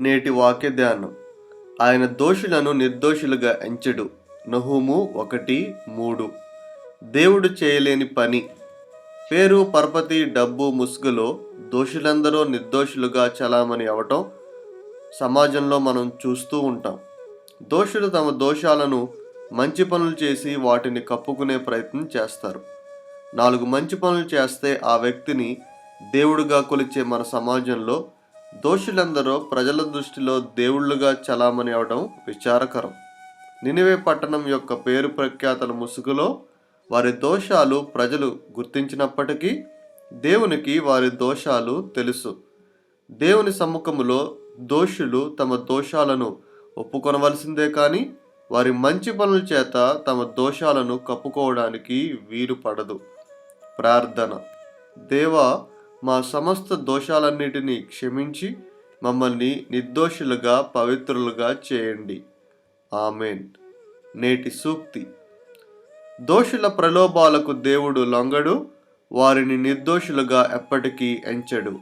నేటి వాక్య ధ్యానం. ఆయన దోషులను నిర్దోషులుగా ఎంచడు. నహుము ఒకటి మూడు. దేవుడు చేయలేని పని. పేరు పరపతి డబ్బు ముసుగులో దోషులందరూ నిర్దోషులుగా చలామణి అవటం సమాజంలో మనం చూస్తూ ఉంటాం. దోషులు తమ దోషాలను మంచి పనులు చేసి వాటిని కప్పుకునే ప్రయత్నం చేస్తారు. నాలుగు మంచి పనులు చేస్తే ఆ వ్యక్తిని దేవుడుగా కొలిచే మన సమాజంలో దోషులందరూ ప్రజల దృష్టిలో దేవుళ్ళుగా చలామణి అవడం విచారకరం. నినివే పట్టణం యొక్క పేరు ప్రఖ్యాతల ముసుగులో వారి దోషాలు ప్రజలు గుర్తించినప్పటికీ దేవునికి వారి దోషాలు తెలుసు. దేవుని సమ్ముఖములో దోషులు తమ దోషాలను ఒప్పుకొనవలసిందే కానీ వారి మంచి పనుల చేత తమ దోషాలను కప్పుకోవడానికి వీలు పడదు ప్రార్థన. దేవా మా సమస్త దోషాలన్నిటినీ క్షమించి మమ్మల్ని నిర్దోషులుగా పవిత్రులుగా చేయండి. ఆమెన్. నేటి సూక్తి. దోషుల ప్రలోభాలకు దేవుడు లొంగడు వారిని నిర్దోషులుగా ఎప్పటికీ ఎంచడు.